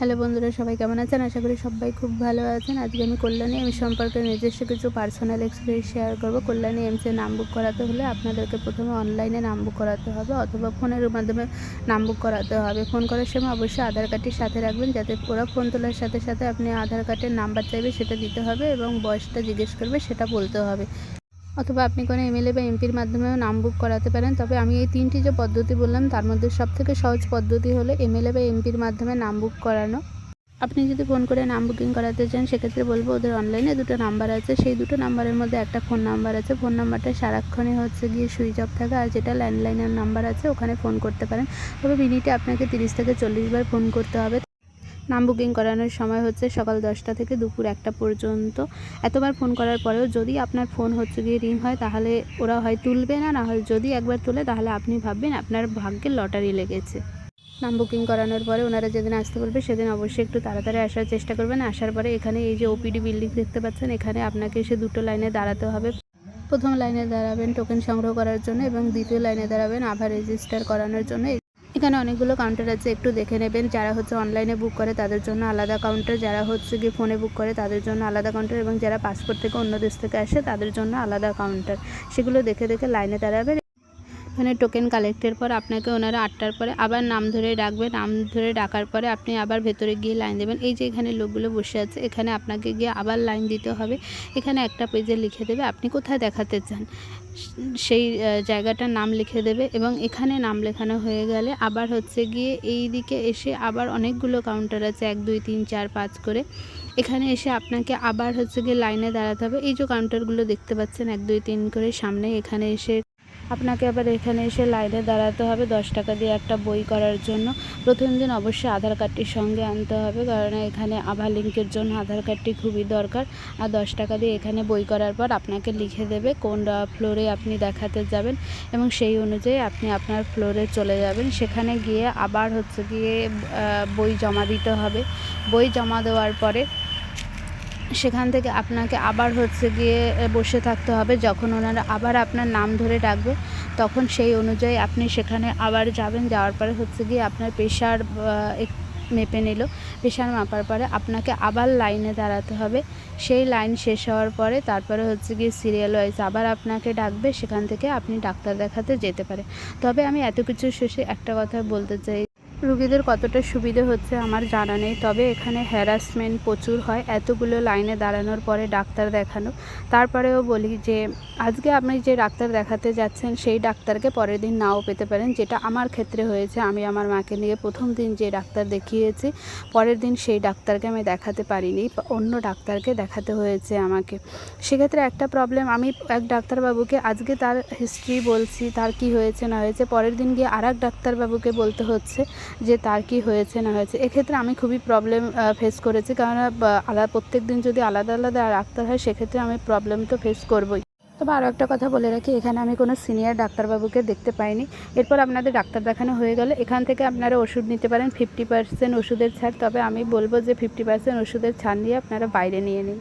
Hello বন্ধুরা, সবাই কেমন আছেন? আশা করি সবাই খুব ভালো আছেন। আজকে আমি কল্যাণী এম সম্পর্কে নিজস্ব কিছু পার্সোনাল এক্সপিরিয়েন্স শেয়ার করব। কল্যাণী এমসে নাম বুক করাতে হলে আপনাদেরকে প্রথমে অনলাইনে নাম বুক করাতে হবে অথবা ফোনের মাধ্যমে নাম বুক করাতে হবে। ফোন করার সময় অবশ্যই আধার কার্ডটি সাথে রাখবেন, যাতে ওরা ফোন তোলার সাথে সাথে আপনি আধার কার্ডের নাম্বার চাইবে সেটা দিতে হবে এবং বয়সটা জিজ্ঞেস করবে সেটা বলতে হবে। অথবা আপনি কোনো এমএলএ বা এমপির মাধ্যমেও নাম বুক করাতে পারেন। তবে আমি এই তিনটি যে পদ্ধতি বললাম, তার মধ্যে সবথেকে সহজ পদ্ধতি হলো এমএলএ বা এমপির মাধ্যমে নাম বুক করানো। আপনি যদি ফোন করে নাম বুকিং করাতে চান, সেক্ষেত্রে বলব ওদের অনলাইনে দুটো নাম্বার আছে। সেই দুটো নাম্বারের মধ্যে একটা ফোন নাম্বার আছে। ফোন নাম্বারটা সারাক্ষণই হচ্ছে গিয়ে সুইচ অফ থাকে, আর যেটা ল্যান্ডলাইনের নাম্বার আছে, ওখানে ফোন করতে পারেন। তবে মিনিটে আপনাকে তিরিশ থেকে চল্লিশ বার ফোন করতে হবে। নাম বুকিং করানোর সময় হচ্ছে সকাল দশটা থেকে দুপুর একটা পর্যন্ত। এতবার ফোন করার পরেও যদি আপনার ফোন হচ্ছে গিয়ে রিং হয়, তাহলে ওরা হয় তুলবে না না হয় যদি একবার তোলে, তাহলে আপনি ভাববেন আপনার ভাগ্যের লটারি লেগেছে। নাম বুকিং করানোর পরে ওনারা যেদিন আসতে বলবে, সেদিন অবশ্যই একটু তাড়াতাড়ি আসার চেষ্টা করবেন। আসার পরে এখানে এই যে ওপিডি বিল্ডিং দেখতে পাচ্ছেন, এখানে আপনাকে এসে দুটো লাইনে দাঁড়াতে হবে। প্রথম লাইনে দাঁড়াবেন টোকেন সংগ্রহ করার জন্য এবং দ্বিতীয় লাইনে দাঁড়াবেন আবার রেজিস্টার করানোর জন্য। এখানে অনেকগুলো কাউন্টার আছে, একটু দেখে নেবেন। যারা হচ্ছে অনলাইনে বুক করে, তাদের জন্য আলাদা কাউন্টার যারা হচ্ছে গিয়ে ফোনে বুক করে, তাদের জন্য আলাদা কাউন্টার এবং যারা পাসপোর্ট থেকে অন্য দেশ থেকে আসে, তাদের জন্য আলাদা কাউন্টার সেগুলো দেখে দেখে লাইনে দাঁড়াবেন ওখানে টোকেন কালেক্টের পর আপনাকে ওনারা আটটার পরে আবার নাম ধরে ডাকবে। নাম ধরে ডাকার পরে আপনি আবার ভেতরে গিয়ে লাইন দেবেন। এই যে এখানে লোকগুলো বসে আছে, এখানে আপনাকে গিয়ে আবার লাইন দিতে হবে। এখানে একটা পেজে লিখে দেবে আপনি কোথায় দেখাতে চান। সেই জায়গাটার নাম লিখে দেবে এবং এখানে নাম লেখানো হয়ে গেলে আবার হচ্ছে গিয়ে এই দিকে এসে আবার অনেকগুলো কাউন্টার আছে, এক, দুই, তিন, চার, পাঁচ করে। এখানে এসে আপনাকে আবার হচ্ছে গিয়ে লাইনে দাঁড়াতে হবে। এই যে কাউন্টারগুলো দেখতে পাচ্ছেন, এক, দুই, তিন করে সামনে এখানে এসে আপনাকে আবার এখানে এসে লাইনে দাঁড়াতে হবে। দশ টাকা দিয়ে একটা বই করার জন্য। প্রথম দিন অবশ্যই আধার কার্ডটির সঙ্গে আনতে হবে, কারণ এখানে আভা লিঙ্কের জন্য আধার কার্ডটি খুবই দরকার। আর দশ টাকা দিয়ে এখানে বই করার পর আপনাকে লিখে দেবে কোন ফ্লোরে আপনি দেখাতে যাবেন এবং সেই অনুযায়ী আপনি আপনার ফ্লোরে চলে যাবেন। সেখানে গিয়ে আবার হচ্ছে গিয়ে বই জমা দিতে হবে। বই জমা দেওয়ার পরে সেখান থেকে আপনাকে আবার হচ্ছে গিয়ে বসে থাকতে হবে। যখন ওনারা আবার আপনার নাম ধরে ডাকবে, তখন সেই অনুযায়ী আপনি সেখানে আবার যাবেন। যাওয়ার পরে হচ্ছে গিয়ে আপনার প্রেশার মেপে নিল। প্রেশার মাপার পরে আপনাকে আবার লাইনে দাঁড়াতে হবে। সেই লাইন শেষ হওয়ার পরে তারপরে হচ্ছে গিয়ে সিরিয়াল ওয়াইজ আবার আপনাকে ডাকবে। সেখান থেকে আপনি ডাক্তার দেখাতে যেতে পারে। তবে আমি এত কিছু শেষে একটা কথা বলতে চাই। রুগীদের কতটা সুবিধে হচ্ছে আমার জানা নেই। তবে এখানে হ্যারাসমেন্ট প্রচুর হয়। এতগুলো লাইনে দাঁড়ানোর পরে ডাক্তার দেখানো। তারপরেও বলি যে, আজকে আপনি যে ডাক্তার দেখাতে যাচ্ছেন, সেই ডাক্তারকে পরের দিন নাও পেতে পারেন, যেটা আমার ক্ষেত্রে হয়েছে। আমি আমার মাকে নিয়ে প্রথম দিন যে ডাক্তার দেখিয়েছি, পরের দিন সেই ডাক্তারকে আমি দেখাতে পারিনি। অন্য ডাক্তারকে দেখাতে হয়েছে আমাকে। সেক্ষেত্রে একটা প্রবলেম আমি এক ডাক্তারবাবুকে আজকে তার হিস্ট্রি বলছি, তার কি হয়েছে, না হয়েছে, পরের দিন গিয়ে আর এক ডাক্তারবাবুকে বলতে হচ্ছে। যে তার কি হয়েছে না হয়েছে। এক্ষেত্রে আমি খুবই প্রবলেম ফেস করেছি। কারণ আলাদা প্রত্যেক দিন যদি আলাদা আলাদা ডাক্তার হয়, সেক্ষেত্রে আমি প্রবলেম তো ফেস করবই। তবে আরও একটা কথা বলে রাখি, এখানে আমি কোনো সিনিয়র ডাক্তারবাবুকে দেখতে পাইনি। এরপর আপনাদের ডাক্তার দেখানো হয়ে গেলে। এখান থেকে আপনারা ওষুধ নিতে পারেন। ফিফটি পার্সেন্ট ওষুধের ছাড়। তবে আমি বলব যে ফিফটি পার্সেন্ট ওষুধের ছাড় নিয়ে আপনারা বাইরে নিয়ে নিন।